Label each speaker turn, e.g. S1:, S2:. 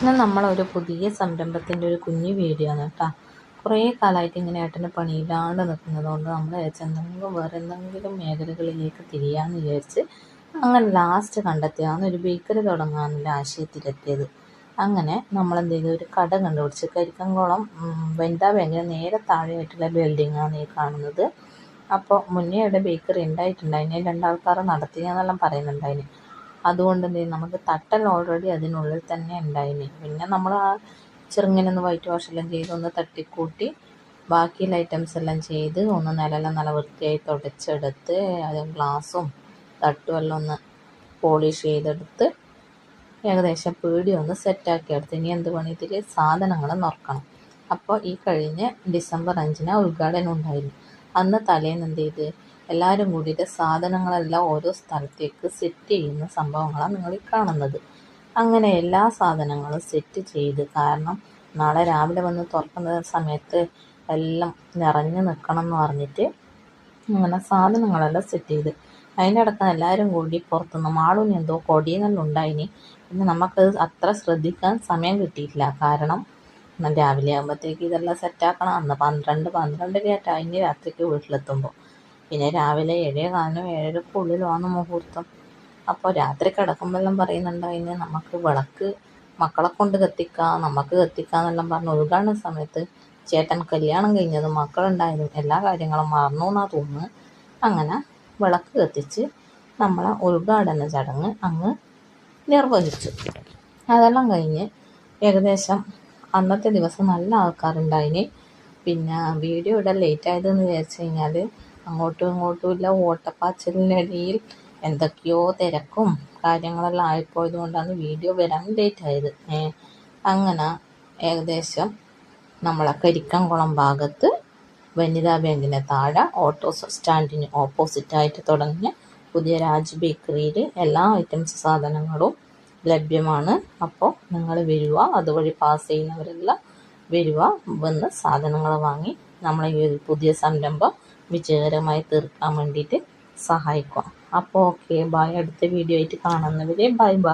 S1: ഇന്ന് നമ്മളൊരു പുതിയ സംരംഭത്തിന്റെ ഒരു കുഞ്ഞു വീഡിയോ ആണ് കേട്ടോ. കുറേ കാലമായിട്ട് ഇങ്ങനെ ഏട്ടന് പണിയില്ലാണ്ട് നിൽക്കുന്നത് കൊണ്ട് നമ്മൾ ചെന്തെങ്കിലും വേറെ എന്തെങ്കിലും മേഖലകളിലേക്ക് തിരിയാമെന്ന് വിചാരിച്ച് അങ്ങനെ ലാസ്റ്റ് കണ്ടെത്തിയാണ് ഒരു ബേക്കറി തുടങ്ങാനുള്ള ആശയത്തിലെത്തിയത്. അങ്ങനെ നമ്മൾ എന്ത് ചെയ്തു ഒരു കട കണ്ടുപിടിച്ച് കരിക്കംകുളം വനിതാ ബാങ്കിന് നേരെ താഴെയായിട്ടുള്ള ബിൽഡിങ്ങാണ് ഈ കാണുന്നത്. അപ്പോൾ മുന്നേ അവിടെ ബേക്കറി ഉണ്ടായിട്ടുണ്ടായിന്. രണ്ടാൾക്കാർ നടത്തിയെന്നെല്ലാം പറയുന്നുണ്ടായിന്. അതുകൊണ്ട് എന്ത് ചെയ്യും? നമുക്ക് തട്ടൽ ഓൾറെഡി അതിനുള്ളിൽ തന്നെ ഉണ്ടായിന് പിന്നെ നമ്മൾ ആ ചെറുങ്ങനൊന്ന് വൈറ്റ് വാഷ് എല്ലാം ചെയ്ത് ഒന്ന് തട്ടിക്കൂട്ടി ബാക്കിയുള്ള ഐറ്റംസ് എല്ലാം ചെയ്ത് ഒന്ന് നിലയെല്ലാം നല്ല വൃത്തിയായി തുടച്ചെടുത്ത് അത് ഗ്ലാസും തട്ടും എല്ലാം ഒന്ന് പോളിഷ് ചെയ്തെടുത്ത് ഏകദേശം പീടി ഒന്ന് സെറ്റാക്കി എടുത്ത്. ഇനി എന്ത് പണി? ഇതിൽ സാധനങ്ങൾ നോക്കണം അപ്പോൾ ഈ കഴിഞ്ഞ ഡിസംബർ അഞ്ചിന് ഉദ്ഘാടനം ഉണ്ടായിരുന്നു. അന്ന് തലേന്ന് എന്ത് ചെയ്ത്? എല്ലാവരും കൂടിയിട്ട് സാധനങ്ങളെല്ലാം ഓരോ സ്ഥലത്തേക്ക് സെറ്റ് ചെയ്യുന്ന സംഭവങ്ങളാണ് നിങ്ങൾ ഈ കാണുന്നത്. അങ്ങനെ എല്ലാ സാധനങ്ങളും സെറ്റ് ചെയ്ത് കാരണം നാളെ രാവിലെ വന്ന് തുറക്കുന്ന സമയത്ത് എല്ലാം നിറഞ്ഞു നിൽക്കണം എന്ന് പറഞ്ഞിട്ട് അങ്ങനെ സാധനങ്ങളെല്ലാം സെറ്റ് ചെയ്ത്. അതിന്റെ അടക്കം എല്ലാവരും കൂടി പുറത്തുനിന്ന് മാളൂന് എന്തോ കൊടിയെന്നെല്ലാം ഉണ്ടായിനി. പിന്നെ നമുക്കത് അത്ര ശ്രദ്ധിക്കാൻ സമയം കിട്ടിയിട്ടില്ല. കാരണം രാവിലെ ആകുമ്പോഴത്തേക്ക് ഇതെല്ലാം സെറ്റാക്കണം അന്ന് പന്ത്രണ്ട് പന്ത്രണ്ടര ആയിട്ട് അതിന് രാത്രിക്ക് വീട്ടിലെത്തുമ്പോൾ. പിന്നെ രാവിലെ ഏഴേ കാലിനും ഏഴരക്കുള്ളിലുമാണ് മുഹൂർത്തം. അപ്പോൾ രാത്രി കിടക്കുമ്പോഴെല്ലാം പറയുന്നുണ്ടായിന് നമുക്ക് വിളക്ക് മക്കളെ കൊണ്ട് കത്തിക്കാം നമുക്ക് കത്തിക്കാം എന്നെല്ലാം പറഞ്ഞ്. ഒഴുകാണ സമയത്ത് ചേട്ടൻ കല്യാണം കഴിഞ്ഞതും മക്കളുണ്ടായതും എല്ലാ കാര്യങ്ങളും മറന്നു എന്നാണ് തോന്നുന്നത് അങ്ങനെ വിളക്ക് കത്തിച്ച് നമ്മളെ ഉദ്ഘാടന ചടങ്ങ് അങ്ങ് നിർവഹിച്ചു. അതെല്ലാം കഴിഞ്ഞ് ഏകദേശം അന്നത്തെ ദിവസം നല്ല ആൾക്കാരുണ്ടായിന്. പിന്നെ വീഡിയോ ഇടാൻ ലേറ്റ് ആയതെന്ന് വിചാരിച്ചു കഴിഞ്ഞാൽ അങ്ങോട്ടും ഇങ്ങോട്ടും ഇല്ല. ഓട്ടപ്പാച്ചിലിനിടയിൽ എന്തൊക്കെയോ തിരക്കും കാര്യങ്ങളെല്ലാം ആയിപ്പോയത് കൊണ്ടാണ് വീഡിയോ വരാൻ ലേറ്റ് ആയത്. അങ്ങനെ ഏകദേശം നമ്മളെ കരിക്കംകുളം ഭാഗത്ത് വനിതാ ബാങ്കിന് താഴെ ഓട്ടോ സ്റ്റാൻഡിന് ഓപ്പോസിറ്റായിട്ട് തുടങ്ങിയ പുതിയ രാജ് ബേക്കറിയിൽ എല്ലാ ഐറ്റംസ് സാധനങ്ങളും ലഭ്യമാണ്. അപ്പോൾ നിങ്ങൾ വരിക അതുവഴി പാസ് ചെയ്യുന്നവരെല്ലാം വരിക വന്ന് സാധനങ്ങൾ വാങ്ങി നമ്മളെ ഈ പുതിയ സംരംഭം വിജയകരമായി തീർക്കാൻ വേണ്ടിയിട്ട് സഹായിക്കുക. അപ്പോൾ ഓക്കെ ബായ് അടുത്ത വീഡിയോ ആയിട്ട് കാണുന്നവരെ ബൈ ബൈ